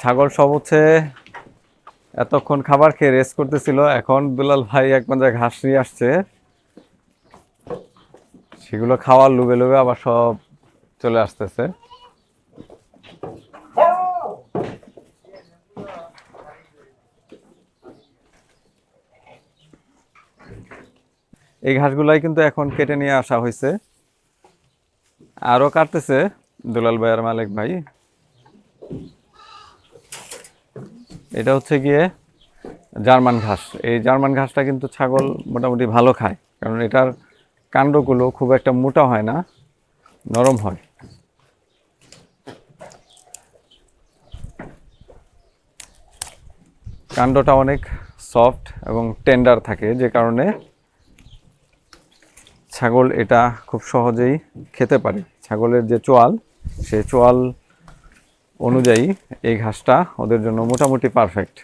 ছাগল সব হচ্ছে এতক্ষণ খাবার খেয়ে রেস্ট করতেছিল। এখন দুলাল ভাই এক পর্যায়ে ঘাস নিয়ে আসছে। সেগুলো খাওয়ার লুবে লুবে আবার সব চলে আসতেছে। এই ঘাসগুলাই কিন্তু এখন কেটে নিয়ে আসা হয়েছে। আরও কাটতেছে। দুলাল ভাই আর মালিক ভাই। এটা হচ্ছে গিয়ে জার্মান ঘাস। এই জার্মান ঘাসটা কিন্তু ছাগল মোটামুটি ভালো খায়, কারণ এটার কাণ্ডগুলো খুব একটা মোটা হয় না, নরম হয়। কাণ্ডটা অনেক সফট এবং টেন্ডার থাকে, যে কারণে ছাগল এটা খুব সহজেই খেতে পারে। ছাগলের যে চোয়াল সেই চোয়াল অনুযায়ী এই ঘাসটা ওদের জন্য মোটামুটি পারফেক্ট